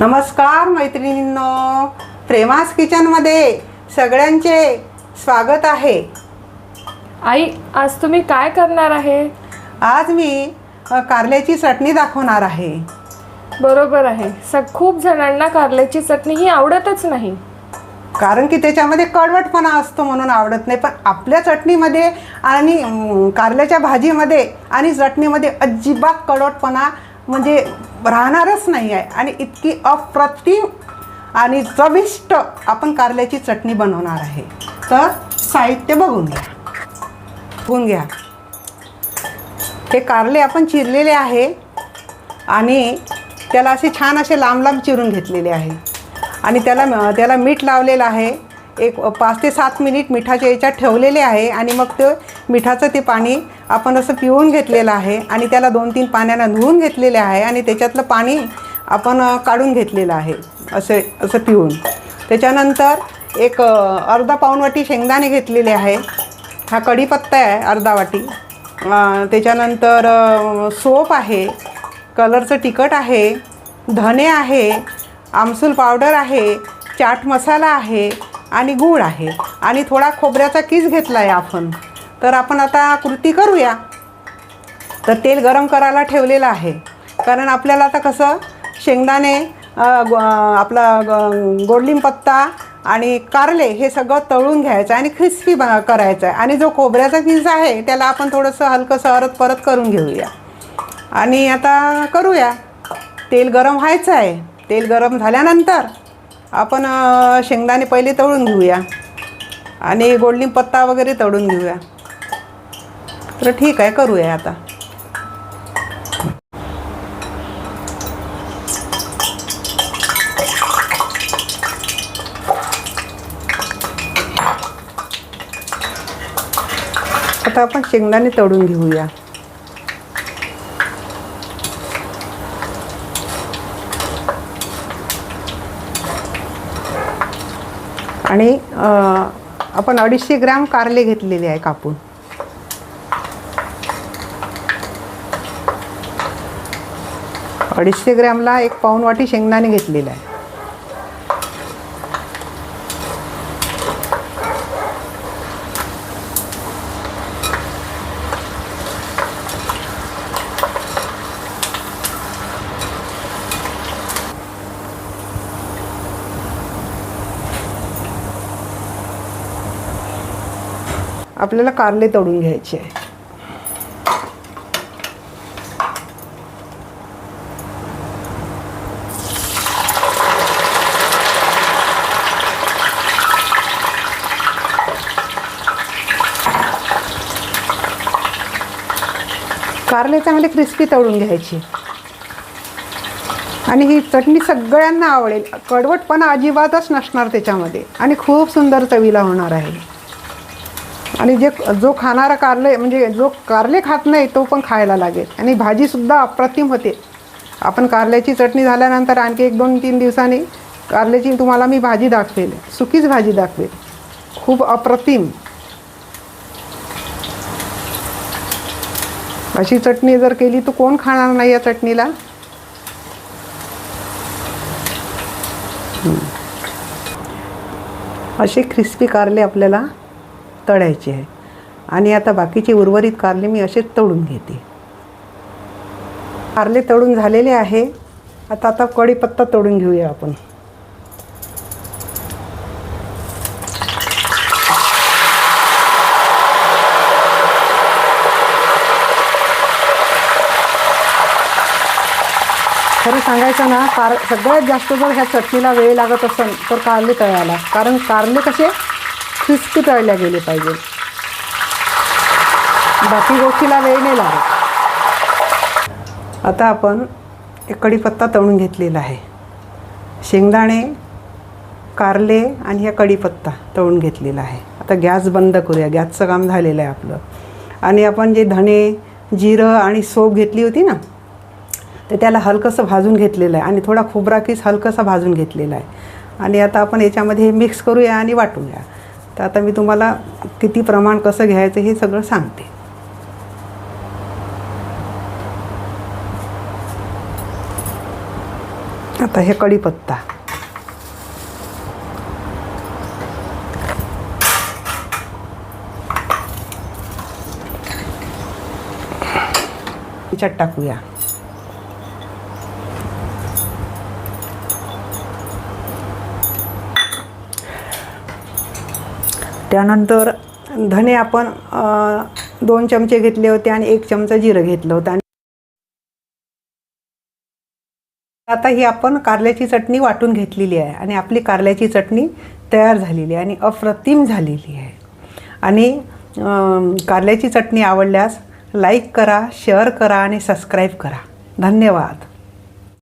नमस्कार मैत्रिणींनो. प्रेमास किचनमध्ये सगळ्यांचे स्वागत आहे. आई आज तुम्ही काय करणार आहे? आज मी अ, कारल्याची चटणी दाखवणार आहे. बरोबर आहे. स खूप जणांना कारल्याची चटणी ही आवडतच नाही. कारण की त्याच्यामध्ये कडवटपणा असतो म्हणून आवडत नाही. पण आपल्या चटणीमध्ये आणि अम, कारल्याच्या भाजीमध्ये आणि चटणीमध्ये अजिबात कडवटपणा म्हणजे राहणारच नाही आहे. आणि इतकी अप्रतिम आणि चविष्ट आपण कारल्याची चटणी बनवणार आहे. तर साहित्य बघून घ्या. बघून घ्या. हे कारले आपण चिरलेले आहे आणि त्याला असे छान असे लांब लांब चिरून घेतलेले आहे. आणि त्याला त्याला मीठ लावलेलं आहे. एक पाच ते सात मिनिट मिठाच्या याच्यात ठेवलेले आहे आणि मग ते मिठाचं ते पाणी आपण असं पिळून घेतलेलं आहे आणि त्याला दोन तीन पाण्यानं धुवून घेतलेले आहे आणि त्याच्यातलं पाणी आपण काढून घेतलेलं आहे असे असं पिऊन त्याच्यानंतर एक अर्धा पाऊण वाटी शेंगदाणे घेतलेले आहे. हा कढीपत्ता आहे अर्धा वाटी. त्याच्यानंतर सोप आहे कलरचं तिखट आहे धने आहे आमसूल पावडर आहे चाट मसाला आहे आणि गूळ आहे. आणि थोडा खोबऱ्याचा किस घेतला आहे आपण. तर आपण आता कृती करूया. तर तेल गरम करायला ठेवलेलं आहे. कारण आपल्याला आता कसं शेंगदाणे आपला ग- गोडलिंब पत्ता आणि कारले हे सगळं तळून घ्यायचं आणि क्रिस्पी ब करायचं आहे आणि जो खोबऱ्याचा किस आहे त्याला आपण थोडंसं हलकंसं अरत परत करून घेऊया. आणि आता करूया. तेल गरम व्हायचं आहे तेल गरम झाल्यानंतर आपण शेंगदाणे पहिले तळून घेऊया. आणि गोडलिंग पत्ता वगैरे तळून घेऊया. तर ठीक आहे करूया आता. आता आपण शेंगदाणे तळून घेऊया. आणि आपण अडीचशे ग्रॅम कारले घेतलेले आहे कापून. अडीचशे ग्रॅमला एक पाऊण वाटी शेंगदाणे घेतलेलं आहे. आपल्याला कारले तळून घ्यायचे आहे. कारले चांगले क्रिस्पी तळून घ्यायची. आणि ही चटणी सगळ्यांना आवडेल. कडवटपणा अजिबातच नसणार त्याच्यामध्ये. आणि खूप सुंदर चवीला होणार आहे. आणि जे जो खाणारा कारले म्हणजे जो कारले खात नाही तो पण खायला लागेल. आणि भाजीसुद्धा अप्रतिम होते. आपण कारल्याची चटणी झाल्यानंतर आणखी एक दोन तीन दिवसांनी कारल्याची तुम्हाला मी भाजी दाखवेल. सुकीच भाजी दाखवेल. खूप अप्रतिम. अशी चटणी जर केली तर कोण खाणार नाही या चटणीला? असे क्रिस्पी कारले आपल्याला तळायचे आहे. आणि आता बाकीचे उर्वरित कारले मी असेच तळून घेते. कारले तळून झालेले आहे. आता आता कढीपत्ता तळून घेऊया आपण. खरं सांगायचं ना कार सगळ्यात जास्त जर ह्या चटणीला वेळ लागत असेल तर कारले तळायला. कारण कारले कसे? क्रिस्पी तळल्या गेले पाहिजे. बाकी गोष्टीला वेळ नाही लागत. आता आपण एक कढीपत्ता तळून घेतलेला आहे. शेंगदाणे कारले आणि ह्या कढीपत्ता तळून घेतलेला आहे. आता गॅस बंद करूया. गॅसचं काम झालेलं आहे आपलं. आणि आपण जे धणे जिरं आणि सोप घेतली होती ना तर त्याला हलकंसं भाजून घेतलेलं आहे. आणि थोडा खोबरा किस हलकंसा भाजून घेतलेला आहे. आणि आता आपण याच्यामध्ये मिक्स करूया आणि वाटूया. तर आता मी तुम्हाला किती प्रमाण कसं घ्यायचं हे सगळं सांगते. आता हे कढीपत्ता. याच्यात टाकूया. त्यानंतर धने आपण दोन चमचे घेतले होते आणि एक चमचा जिरं घेतलं होतं. आणि आता ही आपण कारल्याची चटणी वाटून घेतलेली आहे आणि आपली कारल्याची चटणी तयार झालेली आहे आणि अप्रतिम झालेली आहे. आणि कारल्याची चटणी आवडल्यास लाईक करा शेअर करा आणि सबस्क्राईब करा. धन्यवाद.